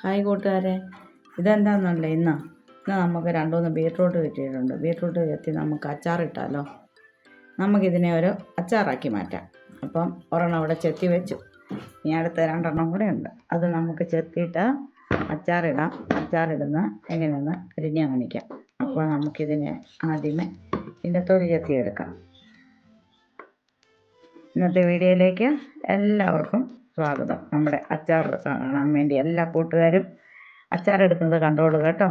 Hi കൂട്ടുകാരെ. ഇതെന്താണെന്നല്ലേ ഇന്ന്? ഇന്ന് നമുക്ക് രണ്ടുമൂന്ന് ബീട്രൂട്ട് കിട്ടിയിട്ടുണ്ട്. ബീട്രൂട്ട് ചെത്തി നമുക്ക് അച്ചാറിട്ടാലോ നമുക്കിതിനെ ഒരു അച്ചാറാക്കി മാറ്റാം. അപ്പം ഒരെണ്ണം അവിടെ ചെത്തി വെച്ചു. ഇനി അടുത്ത രണ്ടെണ്ണം കൂടെ ഉണ്ട്. അത് നമുക്ക് ചെത്തിയിട്ട് അച്ചാറിടാം. അച്ചാറിടുന്ന എങ്ങനെയെന്ന് അരിഞ്ഞ് കാണിക്കാം. അപ്പോൾ നമുക്കിതിനെ ആദ്യമേ ഇതിന്റെ തൊലി ചെത്തിയെടുക്കാം. ഇന്നത്തെ വീഡിയോയിലേക്ക് എല്ലാവർക്കും സ്വാഗതം. നമ്മുടെ അച്ചാർ കാണാൻ വേണ്ടി എല്ലാ കൂട്ടുകാരും അച്ചാർ എടുക്കുന്നത് കണ്ടോളൂ കേട്ടോ.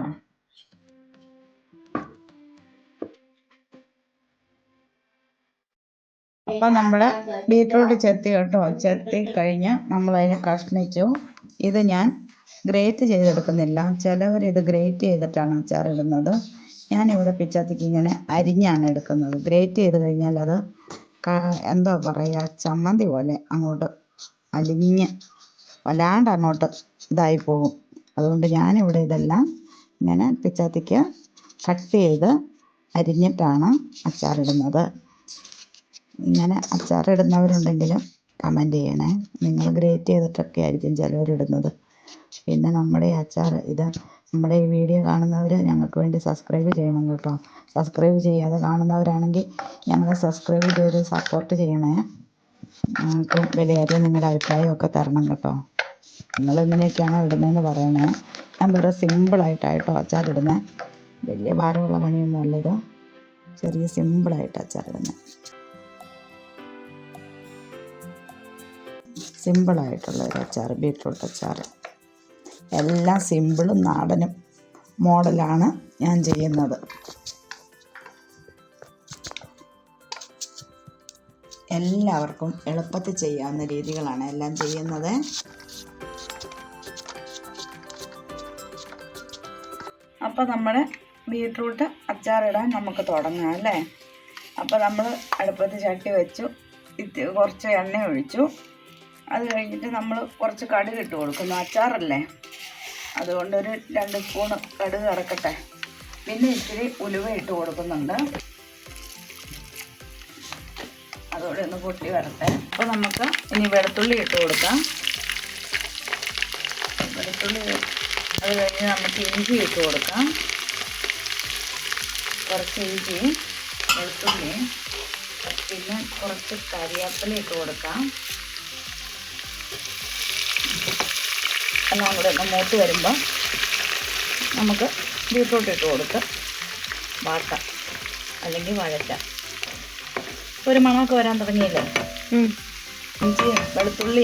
അപ്പം നമ്മൾ ബീറ്റ്റൂട്ട് ചെത്തി കേട്ടോ. ചെത്തി കഴിഞ്ഞ് നമ്മളതിനെ കഷ്ണിച്ചു. ഇത് ഞാൻ ഗ്രേറ്റ് ചെയ്തെടുക്കുന്നില്ല. ചിലവർ ഇത് ഗ്രേറ്റ് ചെയ്തിട്ടാണ് അച്ചാർ ഇടുന്നത്. ഞാനിവിടെ പിച്ചാത്തിക്ക് ഇങ്ങനെ അരിഞ്ഞാണ് എടുക്കുന്നത്. ഗ്രേറ്റ് ചെയ്ത് കഴിഞ്ഞാൽ അത് എന്തോ പറയുക ചമ്മന്തി പോലെ അങ്ങോട്ട് അലിഞ്ഞ് വല്ലാണ്ട് അങ്ങോട്ട് ഇതായി പോകും. അതുകൊണ്ട് ഞാനിവിടെ ഇതെല്ലാം ഇങ്ങനെ പിച്ചാത്തിക്ക് കട്ട് ചെയ്ത് അരിഞ്ഞിട്ടാണ് അച്ചാറിടുന്നത്. ഇങ്ങനെ അച്ചാറിടുന്നവരുണ്ടെങ്കിലും കമന്റ് ചെയ്യണേ. നിങ്ങൾ ഗ്രേറ്റ് ചെയ്തിട്ടൊക്കെ ആയിരിക്കും ചിലവരിടുന്നത് പിന്നെ നമ്മുടെ ഈ അച്ചാർ ഇത് നമ്മുടെ ഈ വീഡിയോ കാണുന്നവർ ഞങ്ങൾക്ക് വേണ്ടി സബ്സ്ക്രൈബ് ചെയ്യണം കേട്ടോ. സബ്സ്ക്രൈബ് ചെയ്യാതെ കാണുന്നവരാണെങ്കിൽ ഞങ്ങളെ സബ്സ്ക്രൈബ് ചെയ്ത് സപ്പോർട്ട് ചെയ്യണേ. ഞങ്ങൾക്ക് വിലയേറിയ നിങ്ങളുടെ അഭിപ്രായമൊക്കെ തരണം കേട്ടോ. നിങ്ങൾ എങ്ങനെയൊക്കെയാണോ ഇടുന്നതെന്ന് പറയണേ. ഞാൻ വേറെ സിമ്പിളായിട്ടായിട്ടോ അച്ചാർ ഇടുന്നത് വലിയ ഭാരമുള്ള പണിയൊന്നും ഇത് ചെറിയ സിമ്പിളായിട്ട് അച്ചാർ ഇടുന്നത് സിമ്പിളായിട്ടുള്ള ഒരു അച്ചാർ ബീട്രൂട്ട് അച്ചാർ. എല്ലാം സിമ്പിളും നാടനും മോഡലാണ് ഞാൻ ചെയ്യുന്നത്. എല്ലാവർക്കും എളുപ്പത്തിൽ ചെയ്യാവുന്ന രീതികളാണ് എല്ലാം ചെയ്യുന്നത്. അപ്പോൾ നമ്മുടെ ബീട്രൂട്ട് അച്ചാറിടാൻ നമുക്ക് തുടങ്ങാം അല്ലേ? അപ്പോൾ നമ്മൾ അടുപ്പത്ത് ചട്ടി വെച്ചു കുറച്ച് എണ്ണ ഒഴിച്ചു. അത് കഴിഞ്ഞിട്ട് നമ്മൾ കുറച്ച് കടുക് ഇട്ട് കൊടുക്കുന്നു. അച്ചാറല്ലേ? അതുകൊണ്ടൊരു രണ്ട് സ്പൂൺ കടുക് ഇറക്കട്ടെ പിന്നെ ഇച്ചിരി ഉലുവ ഇട്ട് കൊടുക്കുന്നുണ്ട്. അതോടെ ഒന്ന് പൊട്ടി വരട്ടെ. അപ്പോൾ നമുക്ക് ഇനി വെളുത്തുള്ളി ഇട്ട് കൊടുക്കാം. വെളുത്തുള്ളി അത് കഴിഞ്ഞ് നമുക്ക് ഇഞ്ചി ഇട്ട് കൊടുക്കാം. കുറച്ച് ഇഞ്ചി വെളുത്തുള്ളി പിന്നെ കുറച്ച് കറിവേപ്പില ഇട്ട് കൊടുക്കാം. എല്ലാം കൂടെ ഒന്ന് മൂത്ത് വരുമ്പോൾ നമുക്ക് ബീട്രൂട്ട് ഇട്ട് കൊടുക്കാം വാട്ടാം. അല്ലെങ്കിൽ വഴറ്റാം. ഒരു മണമൊക്കെ വരാൻ തുടങ്ങിയില്ലേ? ഇഞ്ചി വെളുത്തുള്ളി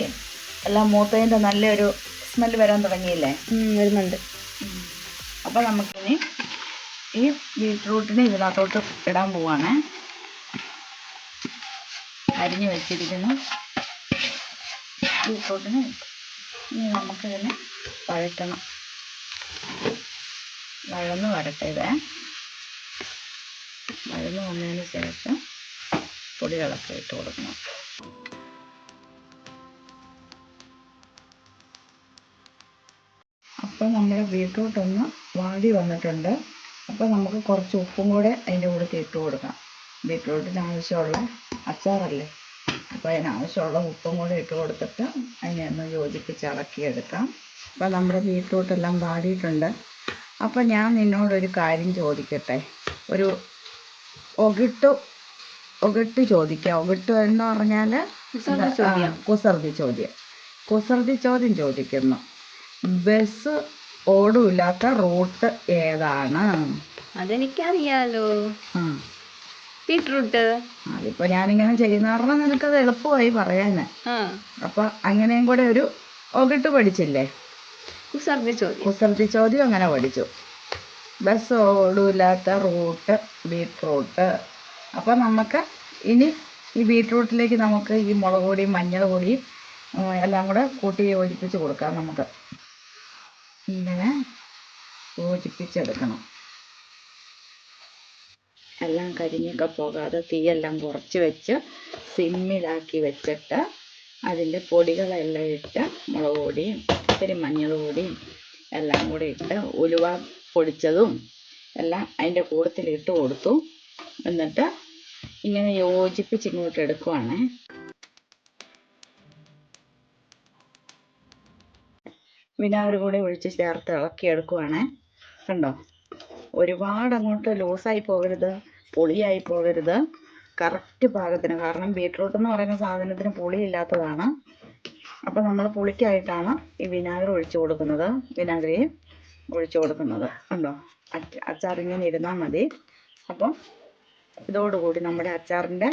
എല്ലാം മൂത്തതിന്റെ നല്ലൊരു സ്മെൽ വരാൻ തുടങ്ങിയില്ലേ? വരുന്നുണ്ട്. അപ്പോൾ നമുക്കിനി ഈ ബീട്രൂട്ടിനെ ഇതിനകത്തോട്ട് ഇടാൻ പോവാണ്. അരിഞ്ഞു വെച്ചിരിക്കുന്നു. ബീട്രൂട്ടിന് ഇനി നമുക്കിതിനെ വഴറ്റണം. വഴന്ന് വരട്ടെ ഇത്. വഴന്ന് വന്നതിന് ശേഷം പൊടികളൊക്കെ ഇട്ട് കൊടുക്കണം. അപ്പോൾ നമ്മുടെ ബീട്രൂട്ട് ഒന്ന് വാടി വന്നിട്ടുണ്ട്. അപ്പോൾ നമുക്ക് കുറച്ച് ഉപ്പും കൂടെ അതിന്റെ കൂടെ ഇട്ട് കൊടുക്കാം. ബീട്രൂട്ടിന് ആവശ്യമുള്ള അച്ചാറല്ലേ? അപ്പോൾ അതിനാവശ്യമുള്ള ഉപ്പും കൂടെ ഇട്ട് കൊടുത്തിട്ട് അതിനെ ഒന്ന് യോജിപ്പിച്ച് ഇളക്കിയെടുക്കാം. അപ്പോൾ നമ്മുടെ ബീട്രൂട്ടെല്ലാം വാടിയിട്ടുണ്ട്. അപ്പോൾ ഞാൻ നിന്നോടൊരു കാര്യം ചോദിക്കട്ടെ? ഒരു ഒകിട്ടു ഒകിട്ട് ചോദിക്കാം. ഒകട്ട് എന്ന് പറഞ്ഞാൽ കുസൃതി ചോദ്യം. കുസർദി കുസൃതി ചോദ്യം ചോദിക്കുന്നു. ബസ് ഓടൂല്ലാത്ത റൂട്ട് ഏതാണ്? അതെനിക്കറിയാലോ. ബീട്രൂട്ട്. അതിപ്പോൾ ഞാനിങ്ങനെ ചെയ്യുന്ന കാരണം നിനക്കത് എളുപ്പമായി പറയാന്. അപ്പൊ അങ്ങനെയും കൂടെ ഒരു ഒകട്ട് പഠിച്ചില്ലേ? കുസൃതി ചോദ്യം. കുസൃതി ചോദ്യം അങ്ങനെ പഠിച്ചു. ബസ് ഓടൂല്ലാത്ത റൂട്ട് ബീട്രൂട്ട്. അപ്പം നമുക്ക് ഇനി ഈ ബീറ്റ്റൂട്ടിലേക്ക് നമുക്ക് ഈ മുളക് പൊടിയും മഞ്ഞൾ പൊടിയും എല്ലാം കൂടെ കൂട്ടി യോജിപ്പിച്ച് കൊടുക്കാം നമുക്ക്. ഇങ്ങനെ യോജിപ്പിച്ചെടുക്കണം. എല്ലാം കരിഞ്ഞൊക്കെ പോകാതെ തീയെല്ലാം കുറച്ച് വെച്ച് സിമ്മിലാക്കി വെച്ചിട്ട് അതിന്റെ പൊടികളെല്ലാം ഇട്ട് മുളക് പൊടിയും ഇത്തിരി മഞ്ഞൾ പൊടിയും എല്ലാം കൂടി ഇട്ട് ഉലുവ പൊടിച്ചതും എല്ലാം അതിന്റെ കൂട്ടത്തിലിട്ട് കൊടുത്തു. എന്നിട്ട് ഇങ്ങനെ യോജിപ്പിച്ച് ഇങ്ങോട്ട് എടുക്കുവാണ് വിനാഗിരി കൂടെ ഒഴിച്ച് ചേർത്ത് ഇളക്കി എടുക്കുവാണ്. കണ്ടോ? ഒരുപാട് അങ്ങോട്ട് ലൂസായി പോകരുത് പുളിയായി പോകരുത്. കറക്റ്റ് പാകത്തിന് കാരണം ബീട്രൂട്ട് എന്ന് പറയുന്ന സാധനത്തിന് പുളിയില്ലാത്തതാണ്. അപ്പോൾ നമ്മൾ പുളിക്കായിട്ടാണ് ഈ വിനാഗിരി ഒഴിച്ചു കൊടുക്കുന്നത്. വിനാഗിരി ഒഴിച്ചു കൊടുക്കുന്നത്. കണ്ടോ? അച്ച അച്ചാർ ഇങ്ങനെ ഇരുന്നാൽ മതി. അപ്പം ഇതോടുകൂടി നമ്മുടെ അച്ചാറിന്റെ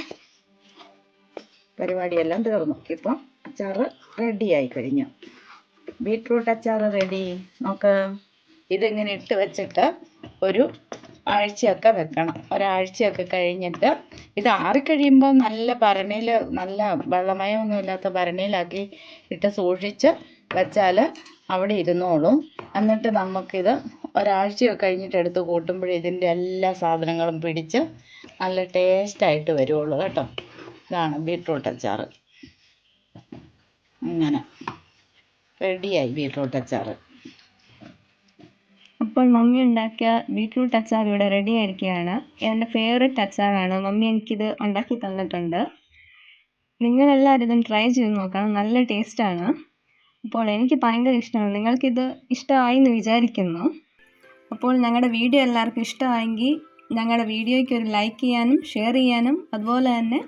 പരിപാടിയെല്ലാം തീർന്നു. ഇപ്പം അച്ചാർ റെഡിയായി കഴിഞ്ഞു. ബീട്രൂട്ട് അച്ചാർ റെഡി നോക്ക്. ഇതിങ്ങനെ ഇട്ട് വെച്ചിട്ട് ഒരു ആഴ്ചയൊക്കെ വെക്കണം. ഒരാഴ്ചയൊക്കെ കഴിഞ്ഞിട്ട് ഇത് ആറിക്കഴിയുമ്പോൾ നല്ല ഭരണിയിൽ നല്ല വെള്ളമയമൊന്നുമില്ലാത്ത ഭരണിയിലാക്കി ഇട്ട് സൂക്ഷിച്ച് വെച്ചാൽ അവിടെ ഇരുന്നോളും. എന്നിട്ട് നമുക്കിത് ഒരാഴ്ചയൊക്കെ കഴിഞ്ഞിട്ട് എടുത്ത് കൂട്ടുമ്പോഴേ ഇതിന്റെ എല്ലാ സാധനങ്ങളും പിടിച്ച് നല്ല ടേസ്റ്റായിട്ട് വരുള്ളൂ കേട്ടോ. ഇതാണ് ബീട്രൂട്ട് അച്ചാർ അങ്ങനെ റെഡിയായി ബീട്രൂട്ട് അച്ചാർ അപ്പോൾ മമ്മി ഉണ്ടാക്കിയ ബീട്രൂട്ട് അച്ചാർ ഇവിടെ റെഡി ആയിരിക്കുകയാണ്. എന്റെ ഫേവറേറ്റ് അച്ചാറാണ്. മമ്മി എനിക്കിത് ഉണ്ടാക്കി തന്നിട്ടുണ്ട്. നിങ്ങളെല്ലാവരും ഇതും ട്രൈ ചെയ്ത് നോക്കണം. നല്ല ടേസ്റ്റാണ് അപ്പോൾ എനിക്ക് ഭയങ്കര ഇഷ്ടമാണ്. നിങ്ങൾക്കിത് ഇഷ്ടമായി എന്ന് വിചാരിക്കുന്നു. അപ്പോൾ ഞങ്ങളുടെ വീഡിയോ എല്ലാവർക്കും ഇഷ്ടമായെങ്കിൽ ഞങ്ങളുടെ വീഡിയോയ്ക്ക് ഒരു ലൈക്ക് ചെയ്യാനും ഷെയർ ചെയ്യാനും അതുപോലെ തന്നെ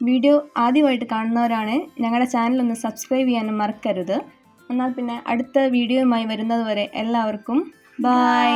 വീഡിയോ ആദ്യമായിട്ട് കാണുന്നവരാണ് ഞങ്ങളുടെ ചാനൽ ഒന്ന് സബ്സ്ക്രൈബ് ചെയ്യാനും മറക്കരുത്. എന്നാൽ പിന്നെ അടുത്ത വീഡിയോയുമായി വരുന്നത് വരെ എല്ലാവർക്കും ബൈ